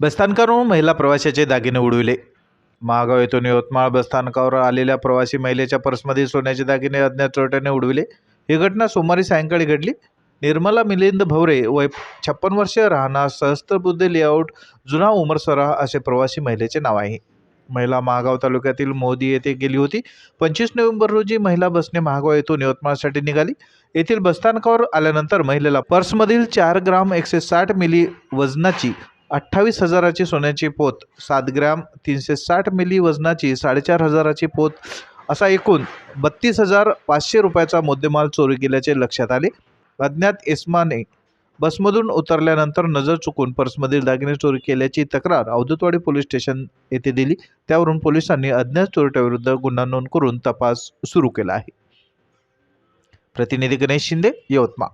बसस्थानकावरून महिला प्रवाशाचे दागिने उडविले. महागाव येथून यवतमाळ बसस्थानकावर आलेल्या प्रवासी महिलेच्या पर्समधील सोन्याचे दागिने अज्ञात चोरट्याने उडविले. ही घटना सोमवारी सायंकाळी घडली. निर्मला मिलिंद भवरे वय छप्पन वर्ष राहणार सहस्त्रबुद्धे लेआउट जुना उमरसरा असे प्रवासी महिलेचे नाव आहे. महिला महागाव तालुक्यातील मोदी येथे गेली होती. पंचवीस नोव्हेंबर रोजी महिला बसने महागाव येथून यवतमाळसाठी निघाली. येथील बसस्थानकावर आल्यानंतर महिलेला पर्समधील चार ग्राम एकशे साठ मिली वजनाची अठ्ठावीस हजाराची सोन्याची पोत सात ग्रॅम तीनशे साठ मिली वजनाची साडेचार हजाराची पोत असा एकूण बत्तीस हजार पाचशे रुपयाचा मुद्देमाल चोरी गेल्याचे लक्षात आले. अज्ञात इस्माने बसमधून उतरल्यानंतर नजर चुकून पर्समधील दागिने चोरी केल्याची तक्रार अवधूतवाडी पोलीस स्टेशन येथे दिली. त्यावरून पोलिसांनी अज्ञात चोरट्याविरुद्ध गुन्हा नोंद करून तपास सुरू केला आहे. प्रतिनिधी गणेश शिंदे यवतमाळ.